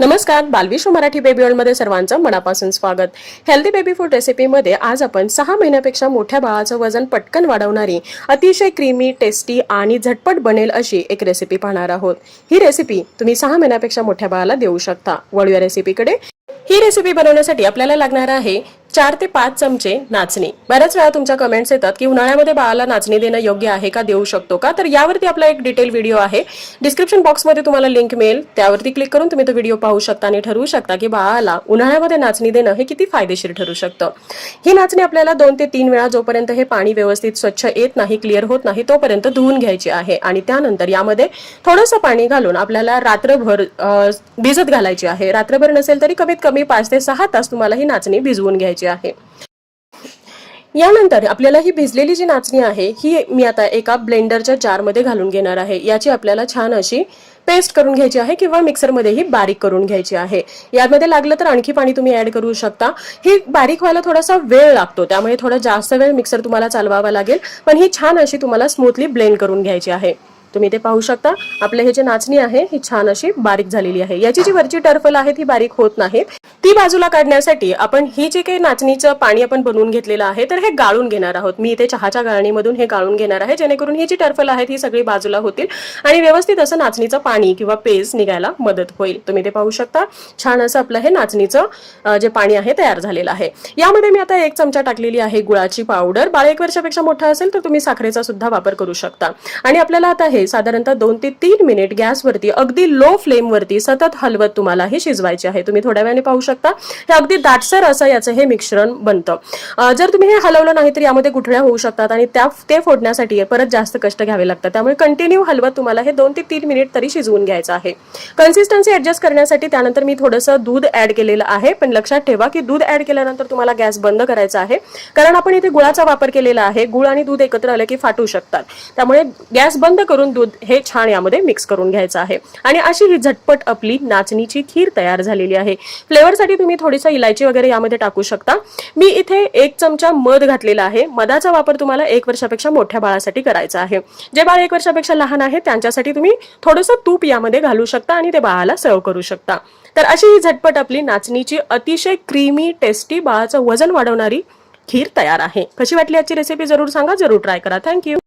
नमस्कार बालविश्व मराठी बेबी वर्ल्डमध्ये सर्वांचं मनापासून स्वागत. हेल्दी बेबी फूड रेसिपीमध्ये आज आपण सहा महिन्यापेक्षा मोठ्या बाळाचं वजन पटकन वाढवणारी अतिशय क्रीमी टेस्टी आणि झटपट बनेल अशी एक रेसिपी पाहणार आहोत. ही रेसिपी तुम्ही सहा महिन्यापेक्षा मोठ्या बाळाला देऊ शकता. वळूया रेसिपीकडे ही रेसिपी बनवण्यासाठी आपल्याला लागणार आहे चार ते पाच चमचे नाचणी. बऱ्याच वेळा तुमच्या कमेंट्स येतात की उन्हाळ्यामध्ये बाळाला नाचणी देणं योग्य आहे का देऊ शकतो का? तर यावरती आपला एक डिटेल व्हिडिओ आहे. डिस्क्रिप्शन बॉक्समध्ये तुम्हाला लिंक मिळेल. त्यावरती क्लिक करून तुम्ही तो व्हिडिओ पाहू शकता आणि ठरवू शकता की बाळाला उन्हाळ्यामध्ये नाचणी देणं हे किती फायदेशीर ठरू शकतं. ही नाचणी आपल्याला दोन ते तीन वेळा जोपर्यंत हे पाणी व्यवस्थित स्वच्छ येत नाही क्लिअर होत नाही तोपर्यंत धुवून घ्यायची आहे आणि त्यानंतर यामध्ये थोडंसं पाणी घालून आपल्याला रात्रभर भिजत घालायची आहे. रात्रभर नसेल तरी कमीत कमी पाच ते सहा तास तुम्हाला ही नाचणी भिजवून घ्यायची आहे. यानंतर आपल्याला ही भिजलेली जी नाचणी आहे ही मी आता एका ब्लेंडरच्या जारमध्ये घालून घेणार आहे. याची आपल्याला छान अशी पेस्ट करून घ्यायची आहे किंवा मिक्सरमध्येही बारीक करून घ्यायची आहे. यामध्ये लागलं तर आणखी पाणी तुम्ही ऍड करू शकता. ही बारीक व्हायला थोडासा वेळ लागतो त्यामुळे थोडा जास्त वेळ मिक्सर तुम्हाला चालवावा लागेल. पण ही छान अशी तुम्हाला स्मूथली ब्लेंड करून घ्यायची आहे. तुम्ही ते पाहू शकता. आपले हे जे नाचणी आहे ही छान अशी बारीक झालेली आहे. याची जी वरची टर्फल आहे ती बारीक होत नाही ती बाजूला काढण्यासाठी आपण ही जे काही नाचणीचं पाणी आपण बनवून घेतलेलं आहे तर हे गाळून घेणार आहोत. मी इथे चहाच्या गाळणीमधून हे गाळून घेणार आहे जेणेकरून ही जी टर्फल आहेत ही सगळी बाजूला होतील आणि व्यवस्थित असं नाचणीचं पाणी किंवा पेस्ट निघायला मदत होईल. तुम्ही ते पाहू शकता. छान असं आपलं हे नाचणीचं जे पाणी आहे तयार झालेलं आहे. यामध्ये मी आता एक चमचा टाकलेली आहे गुळाची पावडर. बाळ एक वर्षापेक्षा मोठा असेल तर तुम्ही साखरेचा सुद्धा वापर करू शकता. आणि आपल्याला आता हे साधारणतः दोन ते तीन मिनिट गॅसवरती अगदी लो फ्लेमवरती सतत हलवत तुम्हाला हे शिजवायचे आहे. तुम्ही थोड्या वेळाने पाहू शकता. हे अगदी दाटसर असं याचं हे मिश्रण बनतं. जर तुम्ही हे हलवलं नाही तर यामध्ये गुठळ्या होऊ शकतात आणि त्या ते फोडण्यासाठी परत जास्त कष्ट घ्यावे लागतात. त्यामुळे कंटिन्यू हलवत तुम्हाला हे दोन ते तीन मिनिट तरी शिजवून घ्यायचं आहे. कन्सिस्टन्सी ऍडजस्ट करण्यासाठी त्यानंतर मी थोडंसं दूध ऍड केलेलं आहे. पण लक्षात ठेवा की दूध ऍड केल्यानंतर तुम्हाला गॅस बंद करायचा आहे. कारण आपण इथे गुळाचा वापर केलेला आहे. गुळ आणि दूध एकत्र आलं की फाटू शकतात. त्यामुळे गॅस बंद करून दूध हे छान यामध्ये मिक्स करून घ्यायचं आहे. आणि अशी ही झटपट आपली नाचणीची खीर तयार झालेली आहे. फ्लेवरसाठी तुम्ही थोडीसा इलायची वगैरे यामध्ये टाकू शकता. मी इथे एक चमचा मध घातलेला आहे. मधाचा वापर तुम्हाला एक वर्षापेक्षा मोठ्या बाळासाठी करायचा आहे. जे बाळ एक वर्षापेक्षा लहान आहे त्यांच्यासाठी तुम्ही थोडंसं तूप यामध्ये घालू शकता आणि ते बाळाला सर्व करू शकता. तर अशी ही झटपट आपली नाचणीची अतिशय क्रीमी टेस्टी बाळाचं वजन वाढवणारी खीर तयार आहे. कशी वाटली आजची रेसिपी जरूर सांगा. जरूर ट्राय करा. थँक्यू